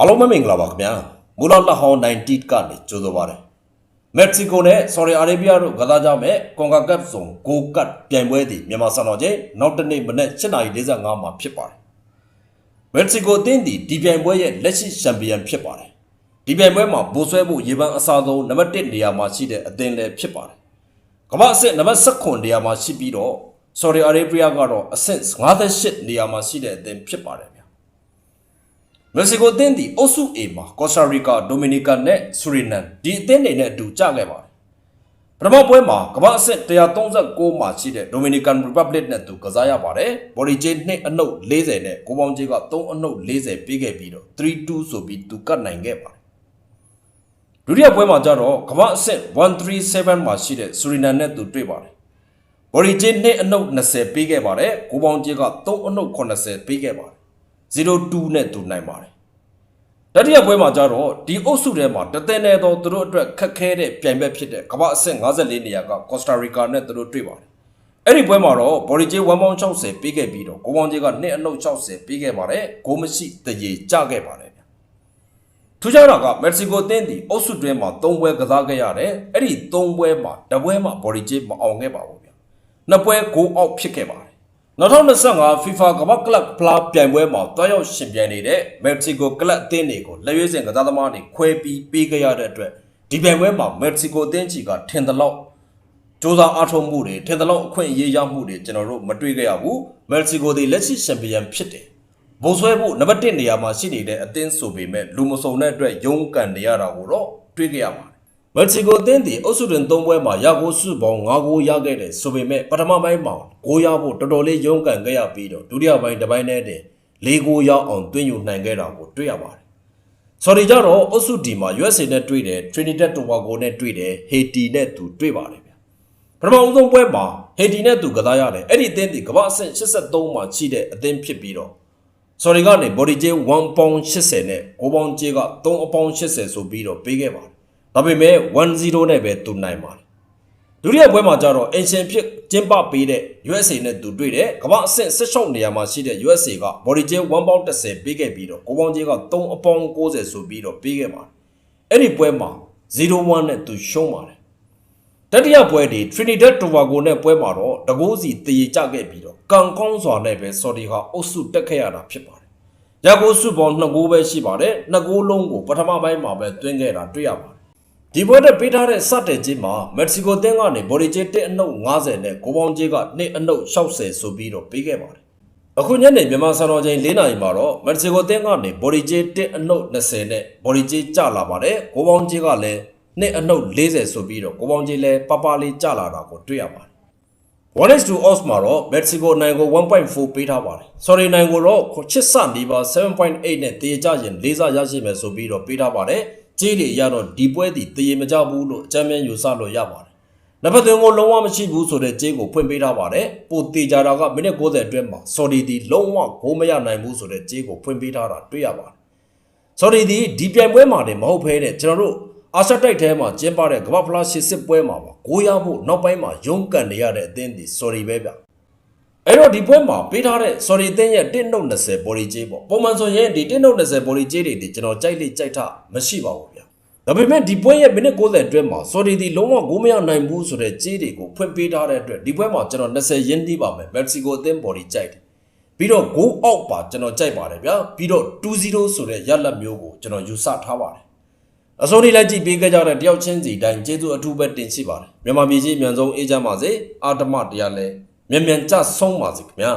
အားလုံးပဲမင်္ဂလာပါခင်ဗျာမူလလက်ဟောင်း90ကနေကြိုဆိုပါရစေမက္ကဆီကိုနဲ့ဆော်ဒီအာရေဗျတို့ကစားကြမဲ့ကွန်ကာကပ်ဇုံကိုကတ်ပြိုင်ပွဲသည်မြန်မာစံတော်ချိန်နောက်တနေ့မနက်7:45မှာဖြစ်ပါတယ်မက္ကဆီကိုအသင်းသည်ဒီပြိုင်ပွဲရဲ့လက်ရှိချန်ပီယံဖြစ်ပါတယ်ဒီပြိုင်ပွဲမှာပိုဆွဲဖို့ရေပန်းအစားဆုံးနံပါတ်1နေရာမှာရှိတဲ့အသင်းလည်းဖြစ်ပါတယ်ကမ္ဘာအဆင့်နံပါတ်19နေရာမှာရှိပြီးတော့ဆော်ဒီအာရေဗျကတော့အဆင့်58နေရာမှာရှိတဲ့အသင်းဖြစ်ပါတယ်ဗျာ မက္ကဆီကိုအသင်းဒီအုပ်စု A မှာကော်စတာရီကာဒိုမီနီကန်နဲ့ဆူရီနမ်ဒီအသင်းတွေနဲ့အတူကြခဲ့ပါတယ်ပထမပွဲမှာကမ္ဘာအဆင့်136မှာရှိတဲ့ဒိုမီနီကန်ရီပတ်ဘလစ်နဲ့အတူကစားရပါတယ်ဘော်ဒီဂျေ2အနှုတ်40နဲ့ကိုပေါင်းဂျေက3အနှုတ်40ပေးခဲ့ပြီးတော့3-2ဆိုပြီးသူကတ်နိုင်ခဲ့ပါတယ်ဒုတိယပွဲမှာကျတော့ကမ္ဘာအဆင့်137မှာရှိတဲ့ဆူရီနမ်နဲ့သူတွေ့ပါတယ်ဘော်ဒီဂျေ2အနှုတ်20ပေးခဲ့ပါတယ်ကိုပေါင်းဂျေက3အနှုတ်80ပေးခဲ့ပါတယ် 0-2နဲ့သူနိုင်ပါတယ်တတိယပွဲမှာကျတော့ဒီအုပ်စုထဲမှာတသင်းနေတော့သူတို့အတွက်ခက်ခဲတဲ့ပြိုင်ဘက်ဖြစ်တဲ့ကမ္ဘာအဆင့်54နေရာကကော်စတာရီကာနဲ့သူတို့တွေ့ပါတယ်။အဲ့ဒီပွဲမှာတော့ဘော်ရီဂျေ160ပေးခဲ့ပြီးတော့ကိုပေါင်းဂျေက2အနှုတ်60ပေးခဲ့ပါတယ်။ဂိုးမရှိတရေကျခဲ့ပါတယ်ဗျ။ထူးခြားတာကမက္ကဆီကိုအသင်းဒီအုပ်စုတွဲမှာ3ပွဲကစားခဲ့ရတယ်။အဲ့ဒီ3ပွဲမှာတစ်ပွဲမှာဘော်ရီဂျေမအောင်ခဲ့ပါဘူးဗျ။နှစ်ပွဲဂိုးအောက်ဖြစ်ခဲ့ပါတယ် 2025 FIFA ကမ္ဘာကလပ်ဖလားပြိုင်ပွဲမှာတွားရောက်ရှင်ပြိုင်နေတဲ့မက္ကဆီကိုကလပ်အသင်းတွေကိုလက်ရွေးစင်ကစားသမားတွေခွဲပြီးပေးခဲ့ရတဲ့အတွက်ဒီပြိုင်ပွဲမှာမက္ကဆီကိုအသင်းကြီးကထင်သလောက်စ조사အားထုတ်မှုတွေထင်သလောက်အခွင့်အရေးရမှုတွေကျွန်တော်တို့မတွေ့ခဲ့ရဘူးမက္ကဆီကိုတွေလက်ရှိချန်ပီယံဖြစ်တယ်ဘုံဆွဲဖို့နံပါတ်1နေရာမှာရှိနေတဲ့အသင်းဆိုပေမဲ့လူမစုံတဲ့အတွက်ရုန်းကန်နေရတာကိုတော့တွေ့ခဲ့ရပါတယ် မက္ကဆီကိုအသင်းဒီအုပ်စုတွင်၃ပွဲမှာရဂိုးစုပေါင်း၅ဂိုးရခဲ့တယ်ဆိုပေမဲ့ပထမပိုင်းမှာဂိုးရဖို့တော်တော်လေးရုန်းကန်ခဲ့ရပြီးတော့ဒုတိယပိုင်းတစ်ပိုင်းနဲ့တည်း၄ဂိုးရအောင်တွင်းယူနိုင်ခဲ့တာကိုတွေ့ရပါတယ်။ဆော်ဒီကြတော့အုပ်စုဒီမှာ USA နဲ့တွေ့တယ် Trinidad Tobago နဲ့တွေ့တယ် Haiti နဲ့သူတွေ့ပါတယ်ဗျ။ပထမဦးဆုံးပွဲမှာ Haiti နဲ့သူကစားရတယ်အဲ့ဒီအသင်းဒီကမ္ဘာအဆင့်83မှာရှိတဲ့အသင်းဖြစ်ပြီးတော့ဆော်ဒီကနေ body j 1ပေါင်80နဲ့6ပေါင် j က3အပေါင်80ဆိုပြီးတော့ပေးခဲ့ပါတယ်။ ဒါပေမဲ့1-0နဲ့ပဲသူနိုင်ပါတယ်။ဒုတိယပွဲမှာကျတော့အင်ရှင်ဖြစ်ကျင်းပပေးတဲ့ USA နဲ့သူတွေ့တယ်။ကမ္ဘာအဆင့်16နေရာမှာရှိတဲ့ USA က body j 1ပေါင်30ပေးခဲ့ပြီးတော့6ပေါင် j က3အပေါင်90ဆိုပြီးတော့ပေးခဲ့ပါတယ်။အဲ့ဒီပွဲမှာ0-1နဲ့သူရှုံးပါတယ်။တတိယပွဲဒီ Trinidad Tobago နဲ့ပွဲမှာတော့တကိုးစီတည်ကြခဲ့ပြီးတော့ကံကောင်းစွာနဲ့ပဲဆော်ဒီဟာအုပ်စုတက်ခဲ့ရတာဖြစ်ပါတယ်။ရကိုစုပေါင်း2ဂိုးပဲရှိပါတယ်။2ဂိုးလုံးကိုပထမပိုင်းမှာပဲသွင်းခဲ့တာတွေ့ရပါတယ်။ ဒီပွဲတက်ပေးထားတဲ့စတဲ့ချင်းမှာမက္ကဆီကိုတင်းကနေဘော်ဒီဂျေ1အနှုတ်90နဲ့ကိုပေါင်းဂျေက2အနှုတ်60ဆိုပြီးတော့ပေးခဲ့ပါတယ်။အခုညနေမြန်မာစံတော်ချိန်၄နာရီမှာတော့မက္ကဆီကိုတင်းကနေဘော်ဒီဂျေ1အနှုတ်20နဲ့ဘော်ဒီဂျေကျလာပါတယ်။ကိုပေါင်းဂျေကလည်း2အနှုတ်40ဆိုပြီးတော့ကိုပေါင်းဂျေလည်းပပလေးကျလာတာကိုတွေ့ရပါတယ်။1 is to odds မှာတော့ Mexico နိုင်ကို1.4ပေးထားပါတယ်။ Sorry နိုင်ကိုတော့ချစ်စနီပါ7.8နဲ့တည်ကြရင်လေးစားရရှိမယ်ဆိုပြီးတော့ပေးထားပါတယ်။ ကြေးတွေရတော့ဒီပွဲဒီတည်မကြဘူးလို့အကြမ်းမြင်ယူဆလို့ရပါတယ်။နှစ်ဖက်သွင်းကိုလုံးဝမရှိဘူးဆိုတဲ့ကြေးကိုဖွင့်ပေးထားပါတယ်။ပိုတေကြတာကမိနစ်60အတွင်းမှာ Sorry ဒီလုံးဝဂိုးမရနိုင်ဘူးဆိုတဲ့ကြေးကိုဖွင့်ပေးထားတာတွေ့ရပါတယ်။ဆော်ဒီဒီဒီပြိုင်ပွဲမှာတည်းမဟုတ်ဖဲတဲ့ကျွန်တော်တို့အာရှတိုက်ထဲမှာကျင်းပတဲ့ကမ္ဘာဖလားရှစ်စစ်ပွဲမှာပါကိုးရဖို့နောက်ပိုင်းမှာရုန်းကန်နေရတဲ့အသင်းဒီဆော်ဒီပဲဗျ အဲ့တော့ဒီပွဲမှာပေးထားတဲ့ဆော်ဒီအသင်းရဲ့1နှုတ်20ဘော်ဒီဂျေးပေါ့ပုံမှန်ဆိုရင်ဒီ1နှုတ်20ဘော်ဒီဂျေးတွေဒီကျွန်တော်ကြိုက်လေကြိုက်ထမရှိပါဘူးဗျဒါပေမဲ့ဒီပွဲရဲ့မိနစ်60အတွင်းမှာဆော်ဒီဒီလုံးဝဂိုးမရနိုင်ဘူးဆိုတဲ့ဂျေးတွေကိုဖွင့်ပေးထားတဲ့အတွက်ဒီပွဲမှာကျွန်တော်20ရင်းနှီးပါမယ်မက္ကဆီကိုအသင်းဘော်ဒီကြိုက်တယ်ပြီးတော့ go out ပါကျွန်တော်ကြိုက်ပါတယ်ဗျာပြီးတော့2-0ဆိုတဲ့ရလတ်မျိုးကိုကျွန်တော်ယူဆထားပါတယ်အစိုးရလိုက်ကြည့်ပေးကြတဲ့တယောက်ချင်းစီတိုင်းကျေးဇူးအထူးပဲတင်ရှိပါတယ်မြန်မာပြည်ကြီးအမြန်ဆုံးအေးချမ်းပါစေအာတမတရားလဲ မြန်မြန်ကြဆုံးပါစေခင်ဗျာ